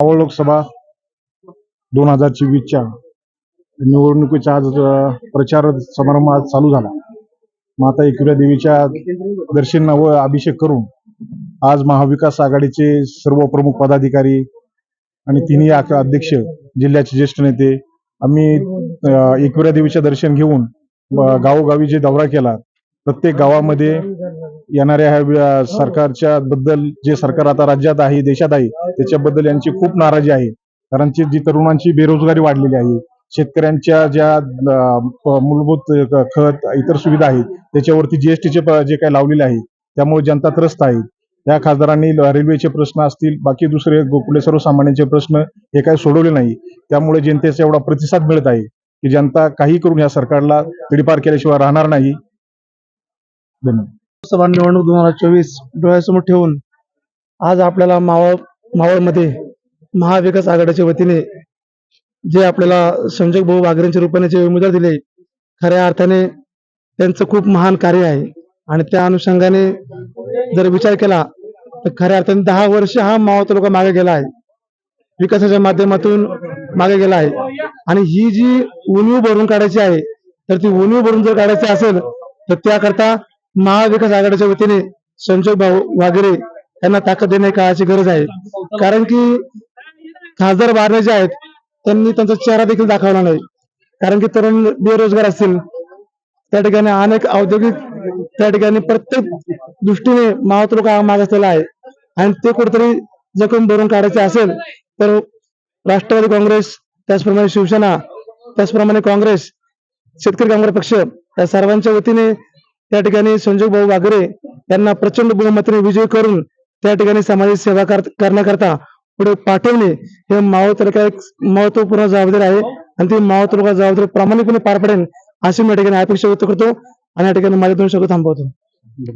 मावळ लोकसभा दोन हजार चोवीसच्या निवडणुकीचा आज प्रचार समारंभ आज चालू झाला. माता एकविरा देवीच्या दर्शन व अभिषेक करून आज महाविकास आघाडीचे सर्व प्रमुख पदाधिकारी आणि तिन्ही अध्यक्ष जिल्ह्याचे ज्येष्ठ नेते आम्ही एकविरा देवीचे दर्शन घेऊन गावोगावी जे दौरा केला प्रत्येक गावामध्ये येणाऱ्या ह्या वे- सरकारच्या बद्दल जे सरकार आता राज्यात आहे देशात आहे त्याच्याबद्दल यांची खूप नाराजी आहे. कारण की जी तरुणांची बेरोजगारी वाढलेली आहे शेतकऱ्यांच्या ज्या मूलभूत खत इतर सुविधा आहेत त्याच्यावरती जीएसटीचे जे काही लावलेले आहे त्यामुळे जनता त्रस्त आहे. या खासदारांनी रेल्वेचे प्रश्न असतील बाकी दुसरे कुठले सर्वसामान्यांचे प्रश्न हे काही सोडवले नाही. त्यामुळे जनतेचा एवढा प्रतिसाद मिळत आहे की जनता काही करून या सरकारला पिढीपार केल्याशिवाय राहणार नाही. धन्यवाद. लोकसभा निवडणूक दोन हजार चोवीस डोळ्यासमोर ठेवून आज आपल्याला मावळ मावळमध्ये महाविकास आघाडीच्या वतीने जे आपल्याला संजय भाऊ वागरेंच्या रूपाने जे उमेदवार दिले खऱ्या अर्थाने त्यांचं खूप महान कार्य आहे. आणि त्या अनुषंगाने जर विचार केला तर खऱ्या अर्थाने दहा वर्ष हा मावळ तालुका मागे गेला आहे. विकासाच्या माध्यमातून मागे गेला आहे. आणि ही जी उणीव भरून काढायची आहे तर ती उणीव भरून जर काढायची असेल तर त्याकरता महाविकास आघाडीच्या वतीने संजय भाऊ वागरे यांना ताकद देणे काळाची गरज आहे. कारण की खासदार बारणे जे आहेत त्यांनी त्यांचा चेहरा देखील दाखवला नाही. कारण की तरुण बेरोजगार असतील त्या ठिकाणी अनेक औद्योगिक त्या ठिकाणी प्रत्येक दृष्टीने मावत हा मागासलेला आहे. आणि ते कुठेतरी जखम भरून काढायचे असेल तर राष्ट्रवादी काँग्रेस त्याचप्रमाणे शिवसेना त्याचप्रमाणे काँग्रेस शेतकरी कामगार पक्ष या सर्वांच्या वतीने त्या ठिकाणी संजय भाऊ वागरे यांना प्रचंड बहुमताने विजय करून त्या ठिकाणी समाजाची सेवा कर- करण्याकरता पुढे पाठवणे हे मावळ तालुका एक महत्त्वपूर्ण जबाबदारी आहे आणि ती मावळ तालुका जबाबदारी प्रामाणिकपणे पार पडेल अशी मी या ठिकाणी अपेक्षा व्यक्त करतो. आणि या ठिकाणी माझ्या दोन शब्द थांबवतो.